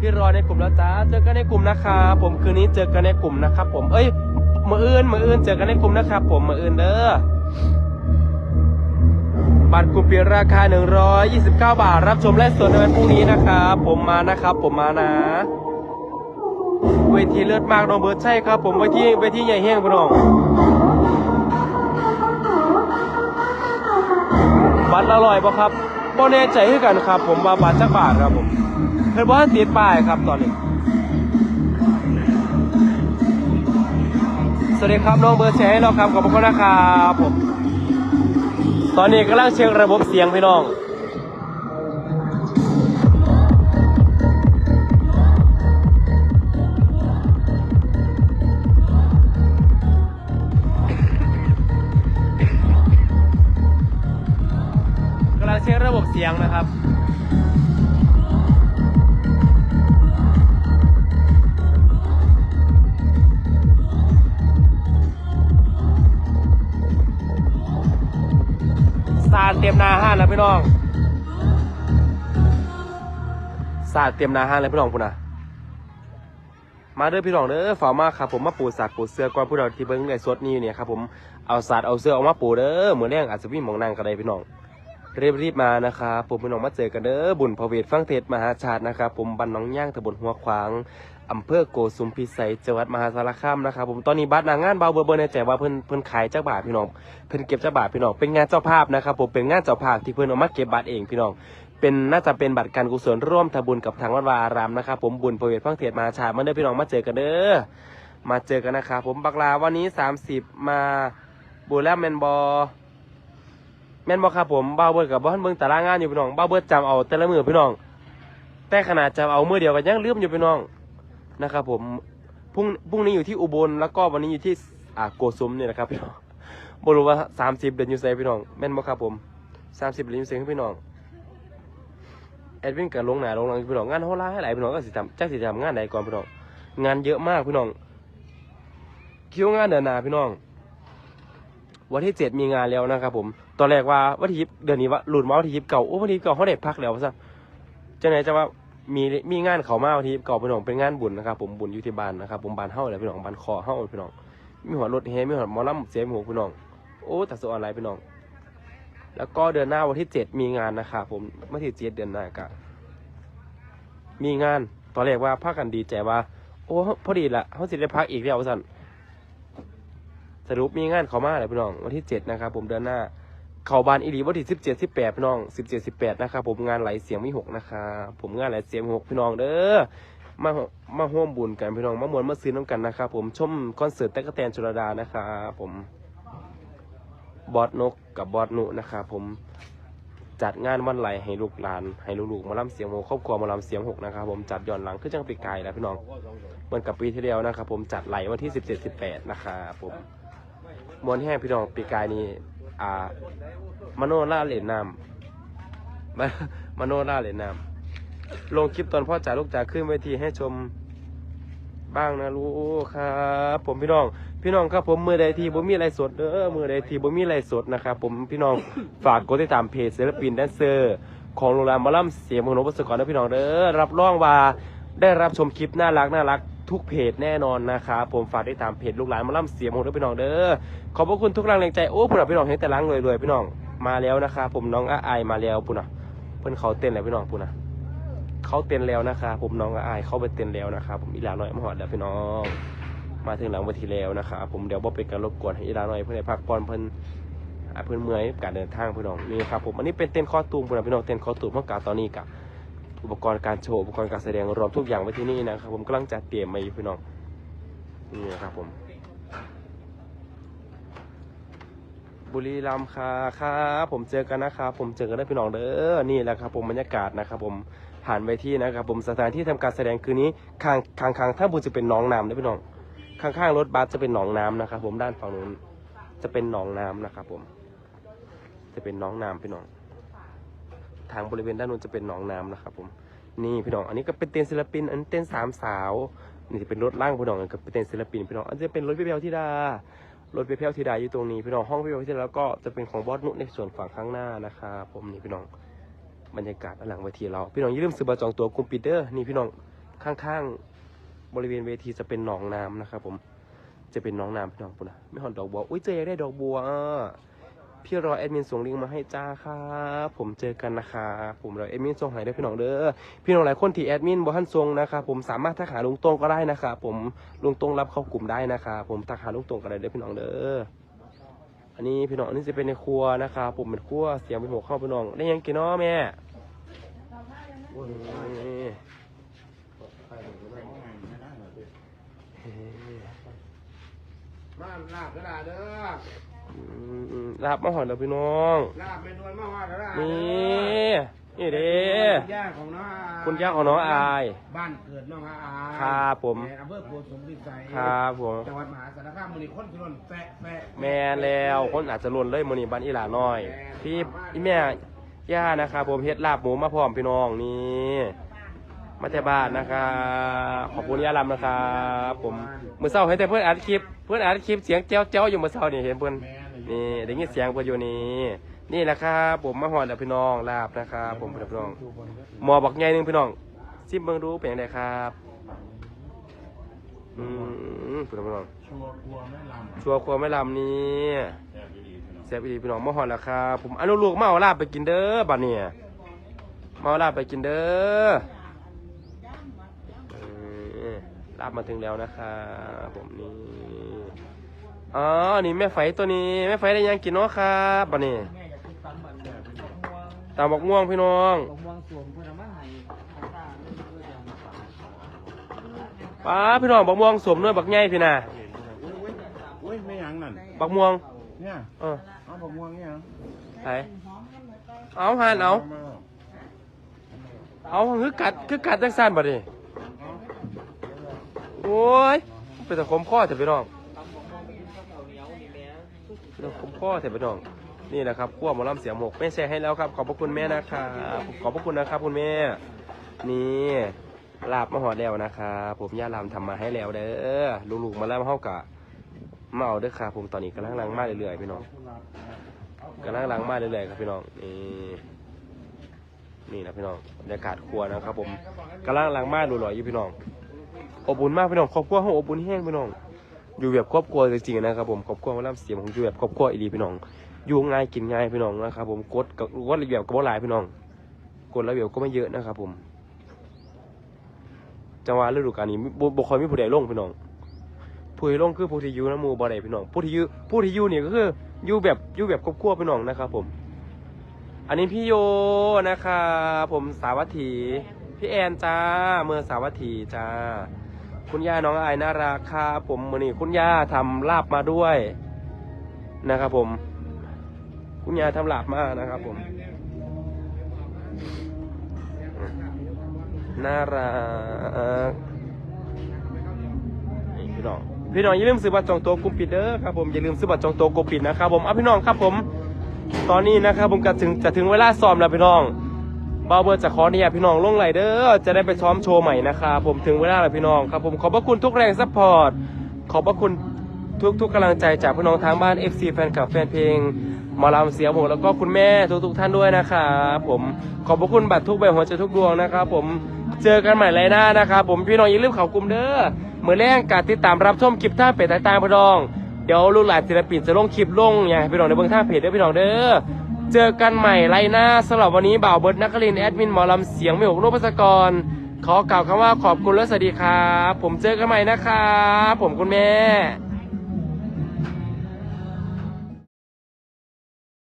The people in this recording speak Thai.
พี่รอในกลุ่มแล้วจ้าเจอกันในกลุ่มนะครับผมคืนนี้เจอกันในกลุ่มนะครับผมเอ้ยมืออื่นมืออื่นเจอกันในกลุ่มนะครับผมมืออื่นเด้อบัตรกลุ่มเปียนราคา 129 บาท รับชมและสดในวันพรุ่งนี้นะครับผมมานะครับ ผมมานะ เวทีเลือดมากน้องเบิร์ดใช่ครับ ผมเวทีเวทีใหญ่แห้งพี่น้องบัตรอร่อยปะครับโบแน่ใจให้กันครับ ผมว่าบัตรจักบาทครับผม เพิ่นบอกให้ติดป้ายครับตอนนี้ สวัสดีครับน้องเบิร์แชร์ให้เราครับขอบคุณนะครับผม ตอนนี้กำลังเช็คระบบเสียงพี่น้องกำลังเช็คระบบเสียงนะครับาดเตรียมนาห้านแล้วพี่น้องสาดเตรียมนาห้านแล้วพี่น้องพุ่นนะมาเด้อพี่น้องเด้อฝ่ามากครับผมมาปูสาดปูเสื้อก่อนผู้เราที่เบิ้งในสดนี้เนี่ยครับผมเอาสาดเอาเสื้อออกมาปูเด้อเหมือนแรงอาจจะวิ่งมองนั่งกันได้พี่น้องรีบรีบๆมานะครับผมพี่น้องมาเจอกันเด้อบุญพระเวทฟังเทศมหาชาตินะครับผมบันน้องย่างตำบลหัวขวาง อำเภอโกสุมพิสัยจังหวัดมหาสารคามนะครับผมตอนนี้บัตรหนงานเบาเบอร์เบอร์ในใจว่าเพิ่นเพิ่นขายเจ้าบาทพี่น้องเพิ่นเก็บเจ้าบาทพี่น้องเป็นงานเจ้าภาพนะครับผมเป็นงานเจ้าภาพที่เพิ่นเอามาเก็บบัตรเองพี่น้องเป็นน่าจะเป็นบัตรการกุศลร่วมทำบุญกับทางวัดวาอารามนะครับผมบุญพระเวทฟังเทศมาชามาเด้อพี่น้องมาเจอกันเด้อมาเจอกันนะครับผมบักลาวันนี้ 30 มาบูแล้วแมนบอแมนบอครับผมบ้าเบิร์ดกับบ้านเบิ่งตารางงานอยู่พี่น้องบ้าเบิร์ดจำเอาแต่ละมือพี่น้อง แต่ขนาดจำเอามือเดียวกันยังลืมอยู่พี่น้อง นะครับผมพรุ่งพรุ่งนี้อยู่ที่อุบลแล้วก็วันนี้อยู่ที่อ่าโกสุมเนี่ยนะครับพี่น้องบรู้ว่าสามสิบเดือนอยู่ไซพี่น้องแม่นบอกครับผมสามสิบเดือนอยู่ไซพี่น้องแอดวินกับลงหนาลงหลังพี่น้องงานโหราให้หลายพี่น้องก็สิทำจักสิทำงานใดก่อนพี่น้องงานเยอะมากพี่น้องคิวงานเดือนหน้าพี่น้องวันที่เจ็ดมีงานแล้วนะครับผม ตอนแรกว่าวันที่ยิบเดือนนี้ว่าหลุดมาวันที่ยิบเก่าโอ้วันที่ยิบเก่าเขาได้พักแล้วซะจะไหนจะว่า มีมีงานเขามาวันที่เก่าพี่น้องเป็นงานบุญนะครับผมบุญอยู่ที่บ้านนะครับผมบ้านเฮ้าเลยพี่น้องบ้านคอเฮ้าพี่น้องมีหัวรถเฮมีหัวมอลำเสียงหัวพี่น้องโอ้แต่สออนไลน์พี่น้อง แล้วก็เดือนหน้าวันที่เจ็ดมีงานนะครับผมวันที่เจ็ดเดือนหน้ากะมีงานตอนแรกว่าพักกันดีใจว่า โอ้พอดีละเขาสิได้พักอีกแล้วสันสรุปมีงานเขามาเลยพี่น้องวันที่เจ็ดนะครับผมเดือนหน้า เขาบานอีรีวันที่สิบเจ็ดสิบแปดพี่น้องสิบเจ็ดสิบแปดนะครับผมงานไหลเสียงมีหกนะครับผมงานไหลเสียงหกพี่น้องเด้อมามาร่วมบุญกันพี่น้องมามวนมาซื้อน้ำกันนะครับผมชมคอนเสิร์ตแตกกะแตนชลดานะครับผมบอสนกกับบอสนุนะครับผมจัดงานวันไหลให้ลูกหลาน ให้ลูกๆมาล่ำเสียงหกครอบครัวมาล่ำเสียงหกนะครับผมจัดย้อนหลังขึ้นจังปีกายแล้วพี่น้องเหมือนกับปีที่แล้วนะครับผมจัดไหลวันที่17 18นะครับผมมวนแห้งพี่น้องปีกายนี้ อ่ามโนล่าเหรียญนามมโนล่าเหรียญนามลงคลิปตอนพ่อจ๋าลูกจ๋าขึ้นเวทีให้ชมบ้างนะลูกครับผมพี่น้อง พี่น้องครับผมมือใดทีบ่มีอะไรสดเด้อมือใดทีบ่มีอะไรสดนะครับผมพี่น้องฝากกดติดตามเพจศิลปินแดนเซอร์ ของโรงแรมมอลำเสียงมโนบสกรนะพี่น้องเด้อรับรองว่าได้รับชมคลิปน่ารักน่ารัก ทุกเพจแน่นอนนะครับผมฝากติดตามเพจลูกหลานมาล่ำเสียงของพี่น้องเด้อขอบพระคุณทุกแรงแรงใจโอ้พุ่นนะพี่น้องเห็นแต่ล้างรวยๆพี่น้องมาแล้วนะครับผมน้องอาไอายมาแล้วพุ่นนะเพิ่อนเขาเต้นแล้วพี่น้องพุ่นนะเขาเต้นแล้วนะครับผมน้องอาไอายเข้าไปเต้นแล้วนะครับผมอีหลาหน่อยมาหอดแล้วพี่น้องมาถึงหลังเวทีแล้วนะครับผมเดี๋ยวบ่เป็นการรบกวนให้อีหลาหน่อยเพื่อนพักผ่อนเพิ่อ่าเพิ่อนเมื่อยกับการเดินทางพี่น้องนี่ครับผมอันนี้เป็นเต้นคอตูมพุ่นนะพี่น้องเต้นคอตูมเมื่อกาตอนนี้กับ อุปกรณ์การโชว์อุปกรณ์การแสดงรวมทุกอย่างไว้ที่นี่นะครับ ผมกำลังจัดเตรียมมาอยู่พี่น้องนี่นะครับผม บุรีรัมย์ค่ะครับผมเจอกันนะครับผมเจอกันได้พี่น้องเด้อนี่แหละครับ ผมบรรยากาศนะครับ ผมผ่านไปที่นะครับ ผมสถานที่ทำการแสดงคืนนี้ข้างข้างข้างถ้าบุญจะเป็นหนองน้ำนะพี่น้องข้างข้างรถบัสจะเป็นหนองน้ำนะครับ ผมด้านฝั่งนู้นจะเป็นหนองน้ำนะครับ ผม จะเป็นหนองน้ำพี่น้อง ทางบริเวณด้านนู้นจะเป็นหนองน้ำนะครับผมนี่พี่น้องอันนี้ก็เป็นเต้นศิลปิน อันนเต้นสามสาวนี่จะเป็นรถล่างพี่น้องก็เป็นเต้นศิลปินพี่น้องอันจะเป็นรถพี่เพียวธิดารถพี่เพียวธิดาอยู่ตรงนี้พี่น้องห้องพี่เพียวธิดาแล้วก็จะเป็นของบอสนุในส่วนฝั่งข้างหน้านะครับผมนี่พี่น้องบรรยากาศด้านหลังเวทีเรา พี่น้องอย่าลืมซื้อบัตรจองตั๋วกลุ่มปิดเดอร์นี่พี่น้องข้างๆบริเวณเวทีจะเป็นหนองน้ำนะครับผมจะเป็นหนองน้ำพี่น้องปุ่นนะไม่หอนดอกบัวอุ้ยเจอยากได้ดอกบัวอะ พี่รอแอดมินส่งลิงก์มาให้จ้าครับผมเจอกันนะครับผมรอแอดมินส่งให้ได้อพี่น้องเด้อพี่น้องหลายคนที่แอดมินบอท่านส่งนะครับผมสามารถทักหาลุงตรงก็ได้นะครับผมลุงตรงรับเข้ากลุ่มได้นะครับผมทักหาลุงตรงก็ได้เด้อพี่น้องเด้ออันนี้พี่น้องอันนี้จะเป็นในครัวนะครับผมเป็นครัวเสียงเป็นหัวเข้าพี่น้องได้ยังกินเนาะแม่นี่มาลาบกระดาษเด้ออืม ลาบมาหอนแล้วพี่น้องลาบเป็นวลมาหอดกระดาษนี่นี่เด้คุณย่าของน้องอาคุณย่าของน้องอาย บ้านเกิดน้องอายครับผมอำเภอโพธิ์สมฤทธิ์ใจครับผมจังหวัดมหาสารคามมือนี้คนที่นแฟะแฟะแม่แล้วคนอาจจะล่นเลยมือนี้บ้านอีหลาน้อย พี่พี่แม่ย่านะครับผมเฮ็ดลาบหมูมาพร้อมพี่น้องนี่มาแต่บ้านนะครับขอบคุณย่าลำนะครับผมมือเศร้าให้แต่เพื่อนอัดคลิป เพื่อนอัดคลิปเสียงเจ้าเจ้าอยู่มือเศร้านี่เห็นเพื่อนแม่เลยนี่ได้ยินเสียงเพื่อนอยู่นี่นี่นะครับผมมาหอนแล้วพี่น้องลาบนะครับผมพี่น้องหมอบอกไงหนึ่งพี่น้องซิมเบิ่งดูเป็นยังไงครับอืมพี่น้องพี่น้องชัวร์กลัวแม่ลำชัวร์ครัวไม่ลำนี้แซ่บอีหลีพี่น้องมาหอนแล้วครับผมอนุลูกมาเอาลาบไปกินเด้อบัดเนี่ยมาเอาลาบไปกินเด้อเออลาบมาถึงแล้วนะครับผมนี่ อ๋อ นี่แม่ไฟตัวนี้ แม่ไฟได้ยังกินเนาะครับบัดนี้แม่อยากกินตำบันแบบม่วงตามบอกม่วงพี่น้องบอกม่วงสวมเพื่อนเอามาให้ข้าวตาเรื่องเรื่องอย่างป้าพี่น้องบักม่วงสวมด้วยบักใหญ่พี่น่ะอุ้ยอุ้ยอุ้ยไม่หยังนั่นบักม่วง เนี่ยเออเอาผมม่วงเนี่ยไหนเอาหันเอามาเอาคือกัดคือกัดจังสั้นบ่ดิโอ้ยเป็นแต่คมข้อเถอะพี่น้องตำบอกม่วงมีข้าวเหนียวนี่แม่ เป็นแต่คมข้อเถอะพี่น้อง นี่แหละครับขั้วหมอลำเสียงหกแม่แชร์ให้แล้วครับ ขอบพระคุณแม่นะครับขอบพระคุณนะครับคุณแม่ นี่ลาบมาหอดแล้วนะครับผมย่าลำทำมาให้แล้วเด้อลูกๆมาแล้วมาเฮากะเอาเด้อครับผมตอนนี้กำลังลังมาเรื่อยๆพี่น้องกำลังลังมาเรื่อยๆครับพี่น้องนี่นี่นะพี่น้องบรรยากาศครัวนะครับ ผมกำลังลังมาดูหล่ออยู่พี่น้องอบอุ่นมากพี่น้องครอบครัวห้องอบอุ่นแห้งพี่น้อง อยู่แบบครอบครัวจริงๆนะครับผมครอบครัวหมาล่ำเสียงของอยู่แบบครอบครัวอีดีพี่น้อง อยู่ง่ายกินง่ายพี่น้องนะครับผมกดกับกดระเบียบก็บ่หลายพี่น้องกดระเบียบก็ไม่เยอะนะครับผมจังหวะฤดูกาลนี้บ่บ่ค่อยมีผู้ใดลงพี่น้องผู้ที่ลงคือผู้ที่อยู่น้ำมูบ่ได้พี่น้องผู้ที่อยู่ผู้ที่อยู่นี่ยก็คืออยู่แบบอยู่แบบครอบครัวพี่น้องนะครับผม อันนี้พี่โยนะครับผมสาวัตถีพี่แอนจ้าเมืองสาวัตถีจ้า คุณย่าน้องอายน่ารักครับผมมือนี้คุณย่าทำลาบมาด้วยนะครับผม คุณย่าทำลาบมานะครับผม น่ารักพี่น้องพี่น้องอย่าลืมซื้อบัตรจองตัวกลุ่มปิดเด้อครับผมอย่าลืมซื้อบัตรจองตัวกลุ่มปิดนะครับผมเอาพี่น้องครับผม ตอนนี้นะครับผมก็ถึงจะถึงเวลาซ้อมแล้วพี่น้อง บาวเบอร์จะขออนุญาตพี่น้องลงไหลเด้อจะได้ไปซ้อมโชว์ใหม่นะครับผมถึงเวลาแล้วพี่น้องครับผมขอบพระคุณทุกแรงซัพพอร์ตขอบพระคุณทุกทุกกำลังใจจากพี่น้องทางบ้าน FC แฟนคลับแฟนเพลงหมอลำเสียงผมแล้วก็คุณแม่ทุกทุกๆท่านด้วยนะครับผมขอบพระคุณบัตรทุกใบหัวใจทุกดวงนะครับผมเจอกันใหม่ไรหน้านะครับผมพี่น้องอย่าลืมเข่ากลุ่มเด้อเหมื่อแรงการติดตามรับชมคลิปท่าเป็ดต่างๆพี่น้องเดี๋ยวลูกหลานศิลปินจะลงคลิปลงอย่างพี่น้องในเบื้องท่างเพจด้วยพี่น้องเด้อ เจอกันใหม่ไรหน้าสำหรับวันนี้บ่าวเบิร์ดนักคลินแอดมินหมอลำเสียงไม่หกรูปพัสกร ขอกล่าวคำว่าขอบคุณและสวัสดีครับ ผมเจอกันใหม่นะครับผมคุณแม่